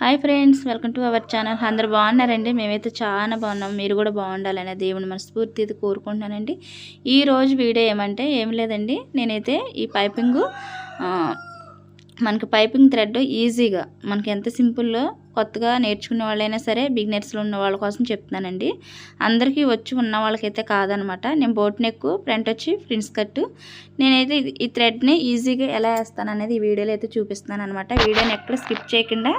Hi friends welcome to our channel. అందరు బాగున్నారండి? మేమైతే చాలా బాగున్నాం. మీరు కూడా బాగుండాలని దేవుని మనస్ఫూర్తి అయితే కోరుకుంటున్నానండి. ఈ రోజు వీడియో ఏమంటే ఏం లేదండి. నేనైతే ఈ పైపింగు మనకు మనకి పైపింగ్ థ్రెడ్ ఈజీగా మనకి ఎంత సింపుల్లో కొత్తగా నేర్చుకునే వాళ్ళైనా సరే బిగినర్స్లో ఉన్న వాళ్ళ కోసం చెప్తున్నానండి. అందరికీ వచ్చి ఉన్న వాళ్ళకైతే కాదనమాట. నేను బోట్ నెక్ ఫ్రంట్ వచ్చి ప్రిన్స్ కట్ నేనైతే ఈ థ్రెడ్ని ఈజీగా ఎలా వేస్తాను అనేది ఈ వీడియోలో అయితే చూపిస్తున్నాను అనమాట వీడియోని ఎక్కడ స్కిప్ చేయకుండా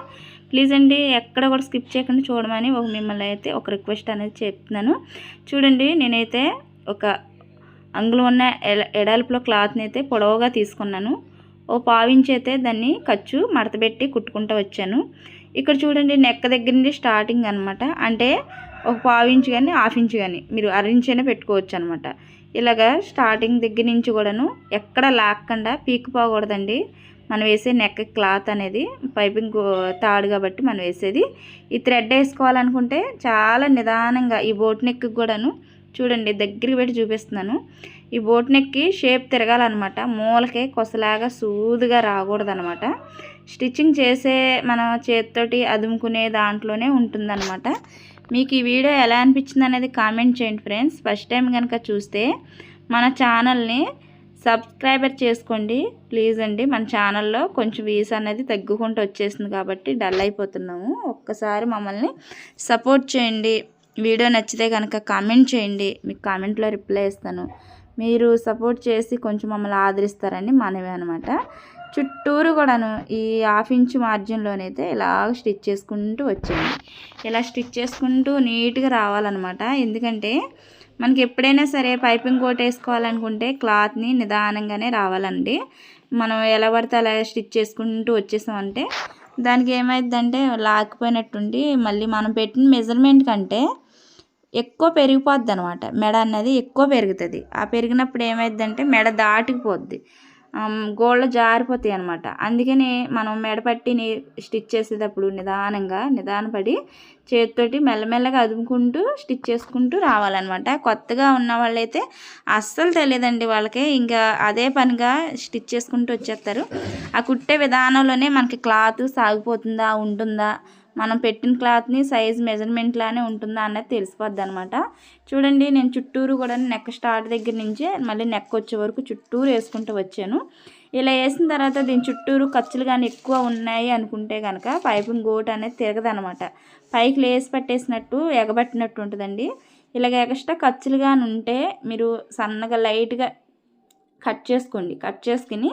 ప్లీజ్ అండి ఎక్కడ కూడా స్కిప్ చేయకుండా చూడమని ఒక మిమ్మల్ని అయితే ఒక రిక్వెస్ట్ అనేది చెప్తున్నాను. చూడండి నేనైతే ఒక అంగులు ఉన్న ఎల- ఎడల్పులో క్లాత్ని అయితే పొడవుగా తీసుకున్నాను. ఓ పావించి అయితే దాన్ని ఖర్చు మడతపెట్టి కుట్టుకుంటూ వచ్చాను. ఇక్కడ చూడండి నెక్క దగ్గర నుండి స్టార్టింగ్ అనమాట అంటే ఒక పావించి కానీ హాఫ్ ఇంచ్ కానీ మీరు అరించి అయినా పెట్టుకోవచ్చు అనమాట ఇలాగా స్టార్టింగ్ దగ్గర నుంచి కూడాను ఎక్కడ లాక్కుండా పీక్ పోకూడదండి. మనం వేసే నెక్ క్లాత్ అనేది పైపింగ్ తాడు కాబట్టి మనం వేసేది. ఈ థ్రెడ్ వేసుకోవాలనుకుంటే చాలా నిదానంగా ఈ బోట్ నెక్ కూడాను చూడండి దగ్గరికి పెట్టి చూపిస్తున్నాను. ఈ బోట్ నెక్కి షేప్ తిరగాలన్నమాట. మూలకే కొసలాగా సూదుగా రాకూడదనమాట స్టిచ్చింగ్ చేసే మన చేతితోటి అదుముకునే దాంట్లోనే ఉంటుందన్నమాట. మీకు ఈ వీడియో ఎలా అనిపించింది అనేది కామెంట్ చేయండి ఫ్రెండ్స్. ఫస్ట్ టైం కనుక చూస్తే మన ఛానల్ని సబ్స్క్రైబర్ చేసుకోండి. ప్లీజ్ అండి మన ఛానల్లో కొంచెం వీస్ అనేది తగ్గుకుంటూ వచ్చేసింది కాబట్టి డల్ అయిపోతున్నాము. ఒక్కసారి మమ్మల్ని సపోర్ట్ చేయండి. వీడియో నచ్చితే కనుక కామెంట్ చేయండి. మీకు కామెంట్లో రిప్లై ఇస్తాను. మీరు సపోర్ట్ చేసి కొంచెం మమ్మల్ని ఆదరిస్తారని మనమే అనమాట చుట్టూరు కూడాను ఈ హాఫ్ ఇంచ్ మార్జిన్లోనైతే ఇలాగ స్టిచ్ చేసుకుంటూ వచ్చాను ఇలా స్టిచ్ చేసుకుంటూ నీట్గా రావాలన్నమాట. ఎందుకంటే మనకి ఎప్పుడైనా సరే పైపింగ్ కోట్ వేసుకోవాలనుకుంటే క్లాత్ని నిదానంగానే రావాలండి. మనం ఎలా పడితే అలా స్టిచ్ చేసుకుంటూ వచ్చేసామంటే దానికి ఏమైందంటే లాగిపోయినట్టుండి మళ్ళీ మనం పెట్టిన మెజర్మెంట్ కంటే ఎక్కువ పెరిగిపోద్ది అనమాట మెడ అన్నది ఎక్కువ పెరుగుతుంది. ఆ పెరిగినప్పుడు ఏమైందంటే మెడ దాటిపోద్ది గోళ్ళు జారిపోతాయి అనమాట అందుకని మనం మెడపట్టిని స్టిచ్ చేసేటప్పుడు నిదానంగా నిదానపడి చేతితోటి మెల్లమెల్లగా అదుముకుంటూ స్టిచ్ చేసుకుంటూ రావాలన్నమాట. కొత్తగా ఉన్న వాళ్ళైతే అస్సలు తెలియదండి వాళ్ళకి. ఇంకా అదే పనిగా స్టిచ్ చేసుకుంటూ వచ్చేస్తారు. ఆ కుట్టే విధానంలోనే మనకి క్లాత్ సాగిపోతుందా ఉంటుందా మనం పెట్టిన క్లాత్ని సైజ్ మెజర్మెంట్ లానే ఉంటుందా అన్నది తెలిసిపోద్ది అనమాట చూడండి నేను చుట్టూరు కూడా నెక్ స్టార్ట్ దగ్గర నుంచే మళ్ళీ నెక్ వచ్చే వరకు చుట్టూరు వేసుకుంటూ వచ్చాను. ఇలా వేసిన తర్వాత దీని చుట్టూరు ఖర్చులు కానీ ఎక్కువ ఉన్నాయి అనుకుంటే కనుక పైపింగ్ గోట్ అనేది తిరగదనమాట పైకి లేసి పట్టేసినట్టు ఎగబట్టినట్టు ఉంటుందండి. ఇలాగ ఎక్స్ట్రా ఖర్చులు కానీ ఉంటే మీరు సన్నగా లైట్గా కట్ చేసుకోండి. కట్ చేసుకుని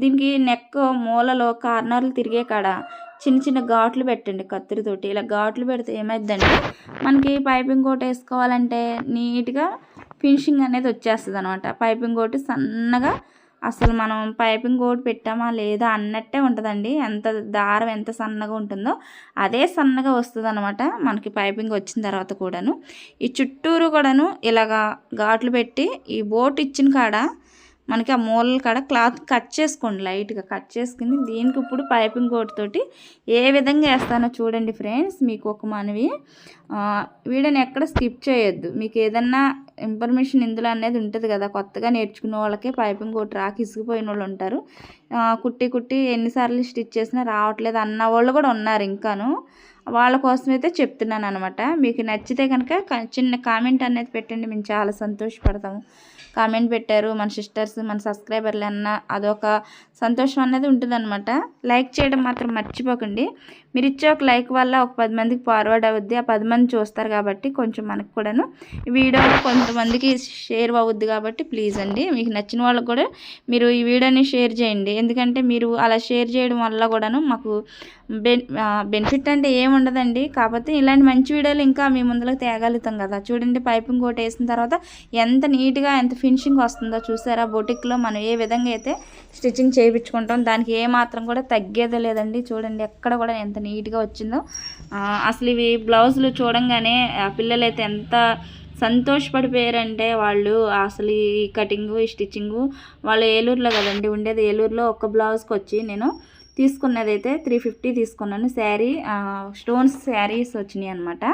దీనికి నెక్ మూలలో కార్నర్లు తిరిగే కాడ చిన్న చిన్న ఘాట్లు పెట్టండి కత్తిరితోటి. ఇలా ఘాట్లు పెడితే ఏమైందంటే మనకి పైపింగ్ కోట్ వేసుకోవాలంటే నీట్గా ఫినిషింగ్ అనేది వచ్చేస్తుంది అనమాట పైపింగ్ కోట్ సన్నగా అసలు మనం పైపింగ్ కోట్ పెట్టామా లేదా అన్నట్టే ఉంటుందండి. ఎంత దారం ఎంత సన్నగా ఉంటుందో అదే సన్నగా వస్తుంది అనమాట మనకి పైపింగ్ వచ్చిన తర్వాత కూడాను. ఈ చుట్టూరు కూడాను ఇలాగా ఘాట్లు పెట్టి ఈ బోట్ ఇచ్చిన కాడ మనకి ఆ మూలల కాడ క్లాత్ కట్ చేసుకోండి లైట్గా. కట్ చేసుకుని దీనికి ఇప్పుడు పైపింగ్ కోట్ తోటి ఏ విధంగా వేస్తానో చూడండి ఫ్రెండ్స్ మీకు ఒక మనవి. వీడని వీడియోని ఎక్కడ స్కిప్ చేయొద్దు. మీకు ఏదన్నా ఇన్ఫర్మేషన్ ఇందులో అనేది ఉంటుంది కదా కొత్తగా నేర్చుకునే వాళ్ళకి పైపింగ్ కోట్ రాకి ఇసుకుపోయిన వాళ్ళు ఉంటారు. కుట్టి కుట్టి ఎన్నిసార్లు స్టిచ్ చేసినా రావట్లేదు అన్న వాళ్ళు కూడా ఉన్నారు ఇంకాను. వాళ్ళ కోసం అయితే చెప్తున్నాను అనమాట మీకు నచ్చితే కనుక చిన్న కామెంట్ అనేది పెట్టండి. మేము చాలా సంతోషపడతాము. కామెంట్ పెట్టారు. మన సిస్టర్స్ మన సబ్స్క్రైబర్లు అన్న అదొక సంతోషం అనేది ఉంటుందన్నమాట. లైక్ చేయడం మాత్రం మర్చిపోకండి. మీరు ఇచ్చే ఒక లైక్ వల్ల ఒక పది మందికి ఫార్వర్డ్ అవుద్ది ఆ పది మంది చూస్తారు కాబట్టి కొంచెం మనకు కూడాను ఈ వీడియో కొంతమందికి షేర్ అవుద్ది కాబట్టి ప్లీజ్ అండి. మీకు నచ్చిన వాళ్ళకి కూడా మీరు ఈ వీడియోని షేర్ చేయండి. ఎందుకంటే మీరు అలా షేర్ చేయడం వల్ల కూడాను మాకు బెన్ బెనిఫిట్ అంటే ఏముండదండి కాకపోతే ఇలాంటి మంచి వీడియోలు ఇంకా మీ ముందులకు తేగలుగుతాం కదా. చూడండి పైపింగ్ కోట్ వేసిన తర్వాత ఎంత నీట్గా ఎంత ఫినిషింగ్ వస్తుందో చూసారా? బొటిక్లో మనం ఏ విధంగా అయితే స్టిచ్చింగ్ చేయించుకుంటాం. దానికి ఏ మాత్రం కూడా తగ్గేదే లేదండి. చూడండి ఎక్కడ కూడా ఎంత నీట్గా వచ్చిందో. అసలు ఇవి బ్లౌజులు చూడంగానే ఆ పిల్లలు ఎంత సంతోషపడిపోయారంటే వాళ్ళు అసలు ఈ కటింగు ఈ స్టిచ్చింగు వాళ్ళు ఏలూరులో కదండి ఉండేది. ఏలూరులో ఒక బ్లౌజ్కి వచ్చి నేను తీసుకున్నదైతే త్రీ ఫిఫ్టీ తీసుకున్నాను. శారీ స్టోన్స్ శారీస్ వచ్చినాయి అనమాట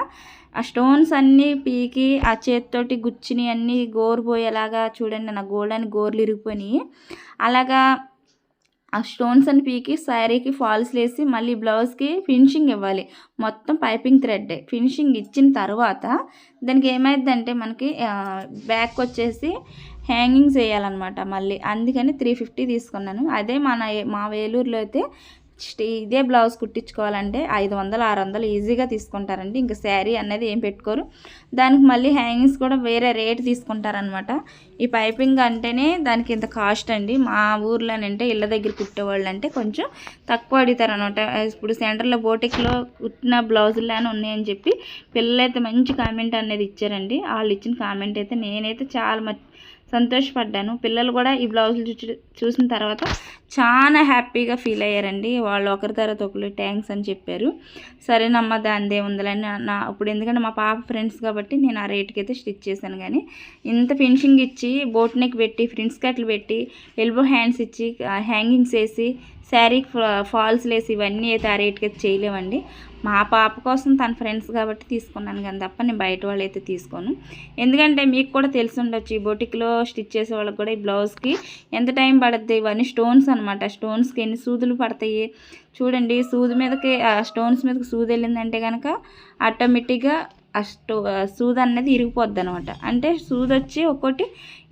ఆ స్టోన్స్ అన్నీ పీకి ఆ చేతితోటి గుచ్చిని అన్నీ గోరు పోయేలాగా చూడండి నా గోల్డ్ అని గోర్లు ఇరిగిపోయినాయి. అలాగా ఆ స్టోన్స్ అని పీకి శారీకి ఫాల్స్ వేసి మళ్ళీ బ్లౌజ్కి ఫినిషింగ్ ఇవ్వాలి. మొత్తం పైపింగ్ థ్రెడ్ ఫినిషింగ్ ఇచ్చిన తర్వాత దానికి ఏమైందంటే మనకి బ్యాక్ వచ్చేసి హ్యాంగింగ్స్ వేయాలన్నమాట మళ్ళీ. అందుకని త్రీ ఫిఫ్టీ తీసుకున్నాను. అదే మన మా వేలూరులో అయితే ఇదే బ్లౌజ్ కుట్టించుకోవాలంటే ఐదు వందలు ఆరు వందలు ఈజీగా తీసుకుంటారండి. ఇంకా శారీ అనేది ఏం పెట్టుకోరు. దానికి మళ్ళీ హ్యాంగింగ్స్ కూడా వేరే రేట్ తీసుకుంటారనమాట ఈ పైపింగ్ అంటేనే దానికి ఇంత కాస్ట్ అండి. మా ఊర్లోనంటే ఇళ్ళ దగ్గర కుట్టేవాళ్ళు అంటే కొంచెం తక్కువ అడుగుతారు అనమాట ఇప్పుడు సెంటర్లో బోటిక్లో కుట్టిన బ్లౌజుల్లానే ఉన్నాయని చెప్పి పిల్లలైతే మంచి కామెంట్ అనేది ఇచ్చారండి. వాళ్ళు ఇచ్చిన కామెంట్ అయితే నేనైతే చాలా సంతోషపడ్డాను. పిల్లలు కూడా ఈ బ్లౌజులు చూసిన తర్వాత చాలా హ్యాపీగా ఫీల్ అయ్యారండి. వాళ్ళు ఒకరి తర్వాత ఒకరు థ్యాంక్స్ అని చెప్పారు. సరేనమ్మా దానిదే ఉందని నా ఇప్పుడు ఎందుకంటే మా పాప ఫ్రెండ్స్ కాబట్టి నేను ఆ రేట్కి అయితే స్టిచ్ చేశాను కానీ ఇంత ఫినిషింగ్ ఇచ్చి బోట్ నెక్ పెట్టి ఫ్రింట్స్ కట్లు పెట్టి ఎల్బో హ్యాండ్స్ ఇచ్చి హ్యాంగింగ్స్ వేసి శారీ ఫాల్స్ లేసి ఇవన్నీ అయితే ఆ రేట్కి అయితే చేయలేమండి. మా పాప కోసం తన ఫ్రెండ్స్ కాబట్టి తీసుకున్నాను కానీ తప్ప నేను బయట వాళ్ళు అయితే తీసుకోను. ఎందుకంటే మీకు కూడా తెలిసి ఉండొచ్చు ఈ బొటిక్లో స్టిచ్ చేసే వాళ్ళకి కూడా ఈ బ్లౌజ్కి ఎంత టైం పడుద్ది? ఇవన్నీ స్టోన్స్ అనమాట స్టోన్స్కి ఎన్ని సూదులు పడతాయి? చూడండి సూది మీదకి ఆ స్టోన్స్ మీదకి సూది వెళ్ళిందంటే కనుక ఆటోమేటిక్గా ఆ స్టో సూది అనేది ఇరిగిపోద్ది అనమాట అంటే సూది వచ్చి ఒక్కోటి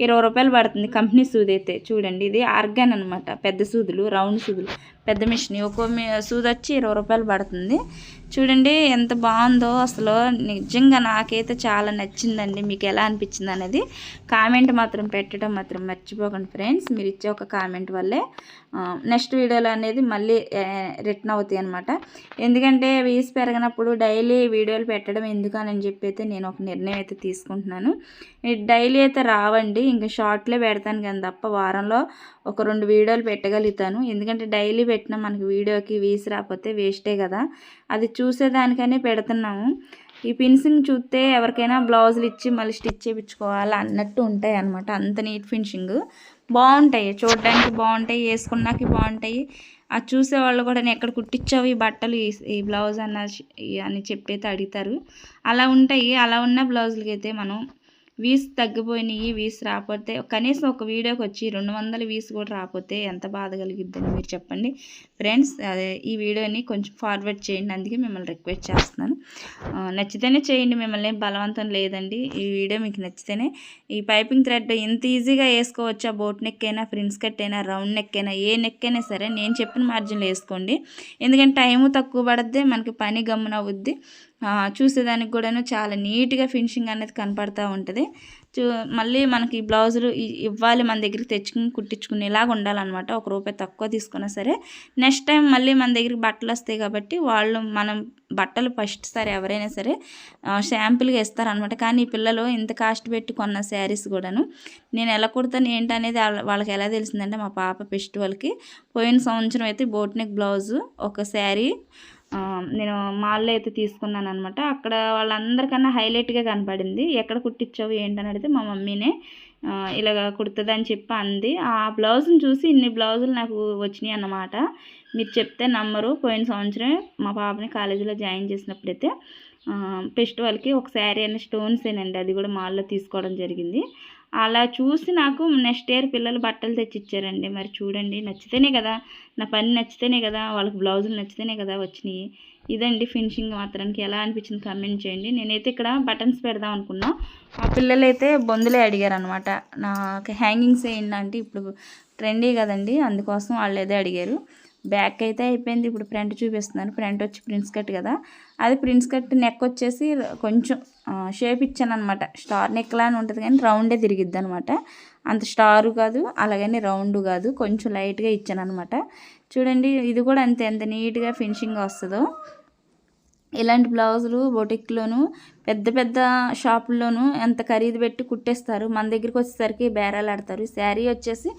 ఇరవై రూపాయలు పడుతుంది. కంపెనీ సూది అయితే చూడండి ఇది ఆర్గాన్ అనమాట పెద్ద సూదులు రౌండ్ సూదులు. పెద్ద మిషన్. ఒక్కో సూది వచ్చి ఇరవై రూపాయలు పడుతుంది. చూడండి ఎంత బాగుందో అసలు. నిజంగా నాకైతే చాలా నచ్చిందండి. మీకు ఎలా అనిపించింది అనేది కామెంట్ మాత్రం పెట్టడం మాత్రం మర్చిపోకండి ఫ్రెండ్స్. మీరు ఇచ్చే ఒక కామెంట్ వల్లే నెక్స్ట్ వీడియోలో అనేది మళ్ళీ రిటర్న్ అవుతాయి అనమాట ఎందుకంటే వీస్ పెరగనప్పుడు డైలీ వీడియోలు పెట్టడం ఎందుకని చెప్పి అయితే నేను ఒక నిర్ణయం అయితే తీసుకుంటున్నాను. డైలీ అయితే రావండి. ఇంకా షార్ట్లే పెడతాను కానీ తప్ప వారంలో ఒక రెండు వీడియోలు పెట్టగలుగుతాను. ఎందుకంటే డైలీ పెట్టినాం మనకి వీడియోకి వీసి రాకపోతే వేస్టే కదా. అది చూసేదానికనే పెడుతున్నాము. ఈ ఫినిషింగ్ చూస్తే ఎవరికైనా బ్లౌజులు ఇచ్చి మళ్ళీ స్టిచ్ చేయించుకోవాలి అన్నట్టు ఉంటాయి అనమాట అంత నీట్ ఫినిషింగ్. బాగుంటాయి. చూడడానికి బాగుంటాయి. వేసుకున్నాకి బాగుంటాయి. అది చూసే వాళ్ళు కూడా నేను ఎక్కడ కుట్టించావు ఈ బట్టలు? ఈ బ్లౌజ్ అన్న అని చెప్పైతే అడుగుతారు. అలా ఉంటాయి. అలా ఉన్న బ్లౌజులకి అయితే మనం వీస్ తగ్గిపోయినాయి వీస్ రాకపోతే కనీసం ఒక వీడియోకి వచ్చి రెండు వందల వీస్ కూడా రాకపోతే ఎంత బాధ కలిగిద్దని మీరు చెప్పండి. ఫ్రెండ్స్ అదే ఈ వీడియోని కొంచెం ఫార్వర్డ్ చేయండి. అందుకే మిమ్మల్ని రిక్వెస్ట్ చేస్తున్నాను. నచ్చితేనే చేయండి మిమ్మల్ని బలవంతం లేదండి. ఈ వీడియో మీకు నచ్చితేనే ఈ పైపింగ్ థ్రెడ్ ఎంత ఈజీగా వేసుకోవచ్చు? ఆ బోట్ నెక్ అయినా ఫ్రిన్స్ కట్ అయినా రౌండ్ నెక్ అయినా ఏ నెక్ అయినా సరే నేను చెప్పిన మార్జిన్లో వేసుకోండి. ఎందుకంటే టైము తక్కువ పడద్ది మనకి పని గమ్మున అవుద్ది. చూసేదానికి కూడాను చాలా నీట్గా ఫినిషింగ్ అనేది కనపడుతూ ఉంటుంది. మళ్ళీ మనకి బ్లౌజులు ఇవ్వాలి మన దగ్గరికి తెచ్చుకుని కుట్టించుకునేలాగా ఉండాలన్నమాట. ఒక రూపాయి తక్కువ తీసుకున్నా సరే. నెక్స్ట్ టైం మళ్ళీ మన దగ్గరికి బట్టలు వస్తాయి కాబట్టి వాళ్ళు మనం బట్టలు ఫస్ట్ సారి ఎవరైనా సరే షాంపుల్గా ఇస్తారనమాట కానీ ఈ పిల్లలు ఇంత కాస్ట్ పెట్టి కొన్న శారీస్ కూడాను నేను ఎలా కుడతాను ఏంటనేది వాళ్ళకి ఎలా తెలిసిందంటే మా పాప ఫెస్టివల్కి పోయిన సంవత్సరం అయితే బోట్ నెక్ బ్లౌజు ఒక శారీ నేను మాల్లో అయితే తీసుకున్నాను అనమాట అక్కడ వాళ్ళందరికన్నా హైలైట్గా కనపడింది. ఎక్కడ కుట్టించావు? ఏంటని అడిగితే మా మమ్మీనే ఇలాగ కుడుతుందని చెప్పి అంది. ఆ బ్లౌజ్ని చూసి ఇన్ని బ్లౌజులు నాకు వచ్చినాయి అన్నమాట. మీరు చెప్తే నమ్మరు. పోయిన సంవత్సరం మా పాపని కాలేజీలో జాయిన్ చేసినప్పుడైతే ఫెస్టివల్కి ఒక శారీ అనే స్టోన్స్ ఏనండి అది కూడా మాల్లో తీసుకోవడం జరిగింది. అలా చూసి నాకు నెక్స్ట్ ఇయర్ పిల్లలు బట్టలు తెచ్చిచ్చారండి. మరి చూడండి నచ్చితేనే కదా. నా పని నచ్చితేనే కదా. వాళ్ళకి బ్లౌజులు నచ్చితేనే కదా వచ్చినాయి. ఇదండి ఫినిషింగ్ మాత్రానికి ఎలా అనిపించింది కమెంట్ చేయండి. నేనైతే ఇక్కడ బటన్స్ పెడదాం అనుకున్నా. ఆ పిల్లలైతే బొందులే అడిగారు అనమాట నాకు హ్యాంగింగ్స్ ఏంటంటే ఇప్పుడు ట్రెండీ కదండి. అందుకోసం వాళ్ళు ఏదో అడిగారు. బ్యాక్ అయితే అయిపోయింది. ఇప్పుడు ఫ్రంట్ చూపిస్తున్నాను ఫ్రంట్ వచ్చి ప్రిన్స్ కట్ కదా. అది ప్రిన్స్ కట్ నెక్ వచ్చేసి కొంచెం షేప్ ఇచ్చాను అనమాట స్టార్ నెక్ లానే ఉంటుంది కానీ రౌండే తిరిగిద్ది అనమాట అంత స్టారు కాదు అలాగని రౌండ్ కాదు కొంచెం లైట్గా ఇచ్చాను అనమాట చూడండి ఇది కూడా అంతే ఎంత నీట్గా ఫినిషింగ్ వస్తుందో. ఇలాంటి బ్లౌజులు బొటిక్లోను పెద్ద పెద్ద షాపుల్లోనూ ఎంత ఖరీదు పెట్టి కుట్టేస్తారు. మన దగ్గరికి వచ్చేసరికి బేరాలు ఆడతారు. శారీ వచ్చేసి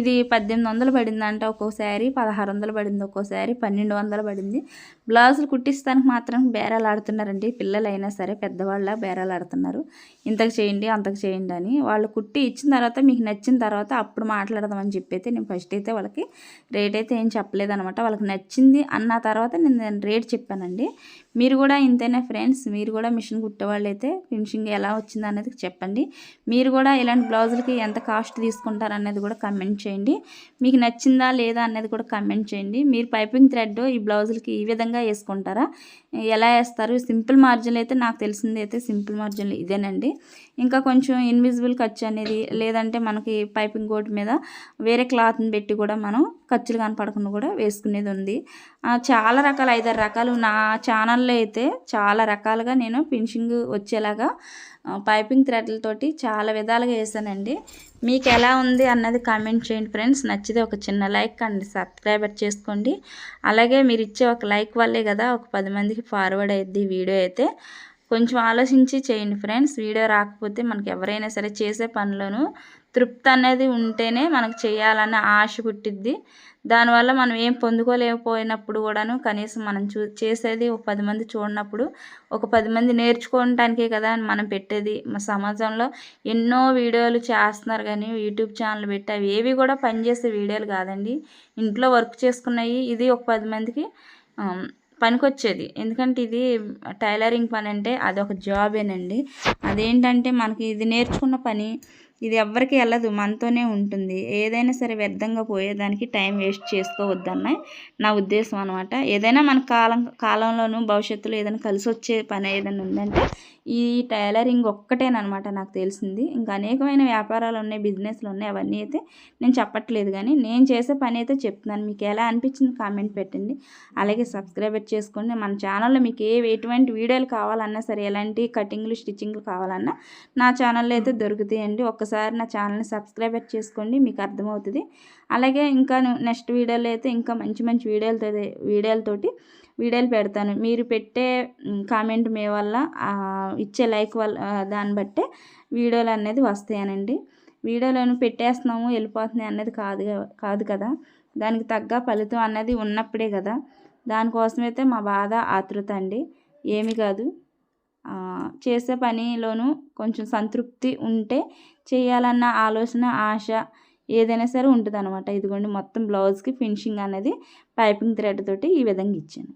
ఇది పద్దెనిమిది వందలు పడిందంట ఒక్కో శారీ పదహారు వందలు పడింది ఒక్కో శారీ పన్నెండు వందలు పడింది. బ్లౌజులు కుట్టిస్తానికి మాత్రం బేరాలు ఆడుతున్నారండి. పిల్లలైనా సరే పెద్దవాళ్ళ బేరాలు ఆడుతున్నారు. ఇంతకు చేయండి అంతకు చేయండి అని వాళ్ళు కుట్టి ఇచ్చిన తర్వాత మీకు నచ్చిన తర్వాత అప్పుడు మాట్లాడదామని చెప్పి అయితే నేను ఫస్ట్ అయితే వాళ్ళకి రేట్ అయితే ఏం చెప్పలేదనమాట వాళ్ళకి నచ్చింది అన్న తర్వాత నేను రేట్ చెప్పానండి. మీరు కూడా ఇంతేనే ఫ్రెండ్స్ మీరు కూడా మిషన్ కుట్టి కుట్టేవాళ్ళు అయితే ఫినిషింగ్ ఎలా వచ్చింది అనేది చెప్పండి. మీరు కూడా ఇలాంటి బ్లౌజులకి ఎంత కాస్ట్ తీసుకుంటారు అనేది కూడా కమెంట్ చేయండి. మీకు నచ్చిందా లేదా అనేది కూడా కమెంట్ చేయండి. మీరు పైపింగ్ థ్రెడ్ ఈ బ్లౌజులకి ఈ విధంగా వేసుకుంటారా? ఎలా వేస్తారు? సింపుల్ మార్జిన్లు అయితే నాకు తెలిసింది అయితే సింపుల్ మార్జిన్లు ఇదేనండి. ఇంకా కొంచెం ఇన్విజిబుల్ ఖర్చు అనేది లేదంటే మనకి పైపింగ్ కోట్ మీద వేరే క్లాత్ని పెట్టి కూడా మనం ఖర్చులు కనపడకుండా కూడా వేసుకునేది ఉంది. చాలా రకాల ఐదారు రకాలు నా ఛానల్లో అయితే చాలా రకాలుగా నేను ఫినిషింగ్ వచ్చేలాగా పైపింగ్ థ్రెడ్లతోటి చాలా విధాలుగా వేసానండి. మీకు ఎలా ఉంది అన్నది కామెంట్ చేయండి ఫ్రెండ్స్ నచ్చితే ఒక చిన్న లైక్ అండి సబ్స్క్రైబర్ చేసుకోండి. అలాగే మీరు ఇచ్చే ఒక లైక్ వల్లే కదా ఒక పది మందికి ఫార్వర్డ్ అయ్యిద్ది వీడియో అయితే. కొంచెం ఆలోచించి చేయండి ఫ్రెండ్స్. వీడియో రాకపోతే మనకి ఎవరైనా సరే చేసే పనులను తృప్తి అనేది ఉంటేనే మనకు చేయాలన్న ఆశ పుట్టిద్ది. దానివల్ల మనం ఏం పొందుకోలేకపోయినప్పుడు కూడాను కనీసం మనం చూ చేసేది ఒక పది మంది చూడనప్పుడు ఒక పది మంది నేర్చుకోవటానికే కదా మనం పెట్టేది. మా సమాజంలో ఎన్నో వీడియోలు చేస్తున్నారు కానీ యూట్యూబ్ ఛానల్ పెట్టి అవి ఏవి కూడా పనిచేసే వీడియోలు కాదండి. ఇంట్లో వర్క్ చేసుకున్నాయి. ఇది ఒక పది మందికి పనికొచ్చేది. ఎందుకంటే ఇది టైలరింగ్ పని అంటే అదొక జాబేనండి. అదేంటంటే మనకి ఇది నేర్చుకున్న పని ఇది ఎవ్వరికి వెళ్ళదు మనతోనే ఉంటుంది. ఏదైనా సరే వ్యర్థంగా పోయేదానికి టైం వేస్ట్ చేసుకోవద్దన్న నా ఉద్దేశం అనమాట ఏదైనా మన కాలం కాలంలోనూ భవిష్యత్తులో ఏదైనా కలిసి వచ్చే పని ఏదైనా ఉందంటే ఈ టైలరింగ్ ఒక్కటేనమాట నాకు తెలిసింది. ఇంకా అనేకమైన వ్యాపారాలు ఉన్నాయి బిజినెస్లు ఉన్నాయి అవన్నీ అయితే నేను చెప్పట్లేదు కానీ నేను చేసే పని అయితే చెప్తున్నాను. మీకు ఎలా అనిపించింది కామెంట్ పెట్టండి. అలాగే సబ్స్క్రైబ్ చేసుకోండి. మన ఛానల్లో మీకు ఏ ఎటువంటి వీడియోలు కావాలన్నా సరే ఎలాంటి కటింగ్లు స్టిచ్చింగ్లు కావాలన్నా నా ఛానల్లో అయితే దొరుకుతాయండి. ఒక్కసారి నా ఛానల్ని సబ్స్క్రైబ్ చేసుకోండి మీకు అర్థమవుతుంది. అలాగే ఇంకా నెక్స్ట్ వీడియోలో అయితే ఇంకా మంచి మంచి వీడియోలతో వీడియోలతోటి వీడియోలు పెడతాను. మీరు పెట్టే కామెంట్ మీ వల్ల ఇచ్చే లైక్ వల్ల దాన్ని బట్టే వీడియోలు అనేది వస్తాయనండి. వీడియోలను పెట్టేస్తున్నాము వెళ్ళిపోతున్నాయి అనేది కాదు కాదు కదా. దానికి తగ్గ ఫలితం అన్నది ఉన్నప్పుడే కదా. దానికోసమైతే మా బాధ ఆతృత అండి. ఏమి కాదు. చేసే పనిలోనూ కొంచెం సంతృప్తి ఉంటే చేయాలన్న ఆలోచన ఆశ ఏదైనా సరే ఉంటుంది అనమాట ఇదిగోండి మొత్తం బ్లౌజ్కి ఫినిషింగ్ అనేది పైపింగ్ థ్రెడ్ తోటి ఈ విధంగా ఇచ్చాను.